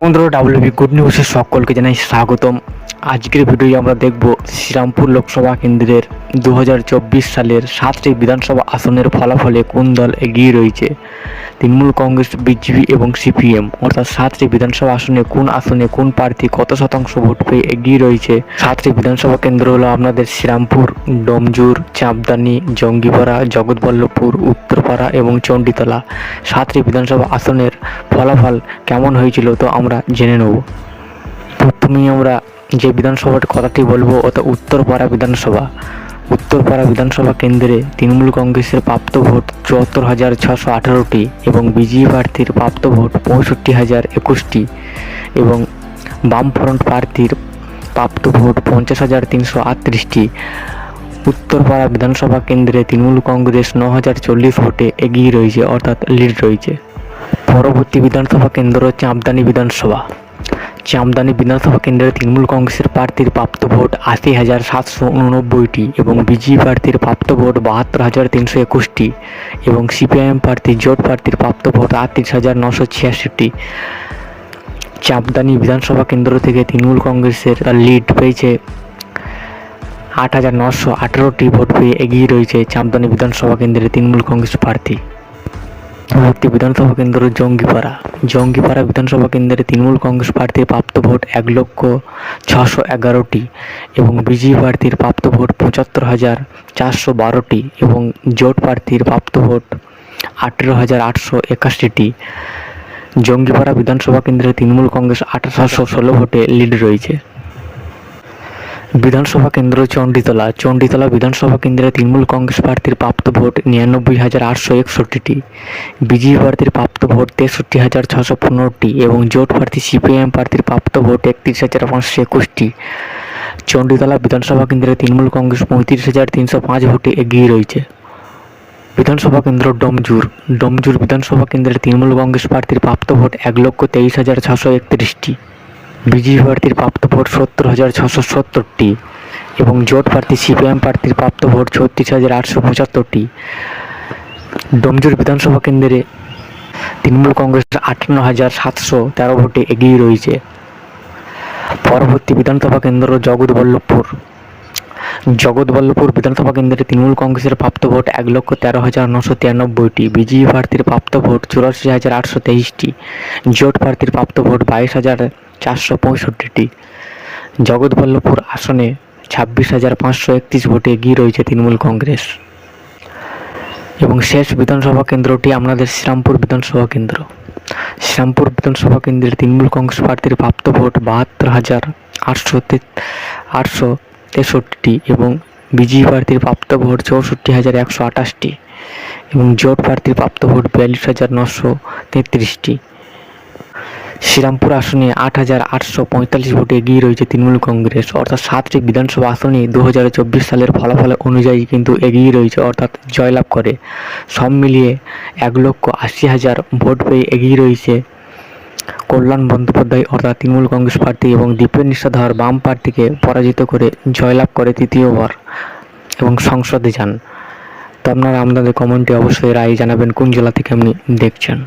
বন্ধুরা WB good নিউজের সকলকে জানাই স্বাগতম। আজকের ভিডিও আমরা দেখব শ্রীরামপুর লোকসভা কেন্দ্রের দু হাজার চব্বিশ সালের সাতটি বিধানসভা আসনের ফলাফলে কোন দল এগিয়ে রয়েছে? তৃণমূল কংগ্রেস, বিজেপি এবং সিপিএম। অর্থাৎ সাতটি বিধানসভা আসনে কোন আসনে কোন প্রার্থী কত শতাংশ ভোট পেয়ে এগিয়ে রয়েছে? সাতটি বিধানসভা কেন্দ্র হলো আপনাদের শ্রীরামপুর, ডমজুর, চাঁপদানি, জঙ্গিপাড়া, জগৎবল্লভপুর, উত্তরপাড়া এবং চণ্ডীতলা। সাতটি বিধানসভা আসনের ফলাফল কেমন হয়েছিল তো আমরা জেনে নেব। প্রথমেই আমরা যে বিধানসভার কথাটি বলব অর্থাৎ উত্তরপাড়া বিধানসভা। উত্তরপাড়া বিধানসভা কেন্দ্রে তৃণমূল কংগ্রেসের প্রাপ্ত ভোট চুয়াত্তর হাজার ছশো আঠারোটি এবং বিজেপি প্রার্থীর প্রাপ্ত ভোট পঁয়ষট্টি হাজার একুশটি এবং বামফ্রন্ট প্রার্থীর প্রাপ্ত ভোট পঞ্চাশ হাজার তিনশো আটত্রিশটি। উত্তরপাড়া বিধানসভা কেন্দ্রে তৃণমূল কংগ্রেস ন হাজার চল্লিশ ভোটে এগিয়ে রয়েছে, অর্থাৎ লিড রয়েছে। পরবর্তী বিধানসভা কেন্দ্র হচ্ছে আমদানি বিধানসভা। চামদানি বিধানসভা কেন্দ্রে তৃণমূল কংগ্রেসের প্রার্থীর প্রাপ্ত ভোট আশি হাজার সাতশো উননব্বইটি এবং বিজেপি প্রার্থীর প্রাপ্ত ভোট বাহাত্তর হাজার তিনশো একুশটি এবং সিপিআইএম প্রার্থী জোট প্রার্থীর প্রাপ্ত ভোট আটত্রিশ হাজার নশো ছিয়াশিটি। চাপদানি বিধানসভা কেন্দ্র থেকে তৃণমূল কংগ্রেসের লিড পেয়েছে আট হাজার নশো আঠেরোটি ভোট পেয়ে এগিয়ে রয়েছে চাপদানি বিধানসভা কেন্দ্রে তৃণমূল কংগ্রেস প্রার্থী। পরবর্তী বিধানসভা কেন্দ্র জঙ্গিপাড়া। জঙ্গিপাড়া বিধানসভা কেন্দ্রে তৃণমূল কংগ্রেস প্রার্থীর প্রাপ্ত ভোট এক লক্ষ ছশো এগারোটি এবং বিজেপি প্রার্থীর প্রাপ্ত ভোট পঁচাত্তর হাজার চারশো বারোটি এবং জোট প্রার্থীর প্রাপ্ত ভোট আঠেরো হাজার আটশো একাশিটি। জঙ্গিপাড়া বিধানসভা কেন্দ্রে তৃণমূল কংগ্রেস আঠারোশো ষোলো ভোটে লিড রয়েছে। বিধানসভা কেন্দ্র চণ্ডীতলা চণ্ডীতলা বিধানসভা কেন্দ্রে তৃণমূল কংগ্রেস প্রার্থীর প্রাপ্ত ভোট নিরানব্বই হাজার আটশো একষট্টিটি, বিজেপি প্রার্থীর প্রাপ্ত ভোট তেষট্টি হাজার ছশো পনেরোটি এবং জোট প্রার্থী সিপিআইএম প্রার্থীর প্রাপ্ত ভোট একত্রিশ হাজার পাঁচশো একুশটি। চণ্ডীতলা বিধানসভা কেন্দ্রে তৃণমূল কংগ্রেস পঁয়ত্রিশ হাজার তিনশো পাঁচ ভোটে এগিয়ে রয়েছে। বিধানসভা কেন্দ্র ডমজুর। ডমজুর বিধানসভা কেন্দ্রে তৃণমূল কংগ্রেস প্রার্থীর প্রাপ্ত ভোট এক লক্ষ তেইশ হাজার ছশো একত্রিশটি। বিজেপি প্রার্থীর প্রাপ্ত ভোট সত্তর হাজার ছশো সত্তরটি এবং জোট প্রার্থী সিপিএম প্রার্থীর প্রাপ্ত ভোট ছত্রিশ হাজার আটশো পঁচাত্তরটি। ডোমজুর বিধানসভা কেন্দ্রে তৃণমূল কংগ্রেস আটান্ন হাজার সাতশো তেরো ভোটে এগিয়ে রয়েছে। পরবর্তী বিধানসভা কেন্দ্র জগৎবল্লভপুর জগৎবল্লভপুর বিধানসভা কেন্দ্রে তৃণমূল কংগ্রেসের প্রাপ্ত ভোট এক লক্ষ তেরো হাজার নশো তিরানব্বইটি। বিজেপি প্রার্থীর প্রাপ্ত ভোট চুরাশি হাজার আটশো তেইশটি। জোট প্রার্থীর প্রাপ্ত ভোট বাইশ হাজার চারশো পঁয়ষট্টিটি। জগৎবল্লভপুর আসনে ছাব্বিশ হাজার পাঁচশো একত্রিশ ভোটে এগিয়ে রয়েছে তৃণমূল কংগ্রেস। এবং শেষ বিধানসভা কেন্দ্রটি আমাদের শ্রীরামপুর বিধানসভা কেন্দ্র। শ্রীরামপুর বিধানসভা কেন্দ্রের তৃণমূল কংগ্রেস প্রার্থীর প্রাপ্ত ভোট বাহাত্তর হাজার আটশো আটশো তেষট্টি এবং বিজেপি প্রার্থীর প্রাপ্ত ভোট চৌষট্টি হাজার একশো আঠাশটি এবং জোট প্রার্থীর প্রাপ্ত ভোট বিয়াল্লিশ হাজার নশো তেত্রিশটি। শ্রীরামপুর আসনে আট হাজার আটশো পঁয়তাল্লিশ ভোটে এগিয়ে রয়েছে তৃণমূল কংগ্রেস। অর্থাৎ সাতটি বিধানসভা আসনে দু হাজার চব্বিশ সালের ফলাফল অনুযায়ী কিন্তু এগিয়ে রয়েছে, অর্থাৎ জয়লাভ করে। সব মিলিয়ে এক লক্ষ আশি হাজার ভোট পেয়ে এগিয়ে রয়েছে কল্যাণ বন্দ্যোপাধ্যায়, অর্থাৎ তৃণমূল কংগ্রেস প্রার্থী এবং দীপেন নিষ্ঠাধর বাম প্রার্থীকে পরাজিত করে জয়লাভ করে তৃতীয়বার এবং সংসদে যান। তো আপনারা আপনাদের কমেন্টে অবশ্যই রায় জানাবেন, কোন জেলা থেকে আপনি দেখছেন।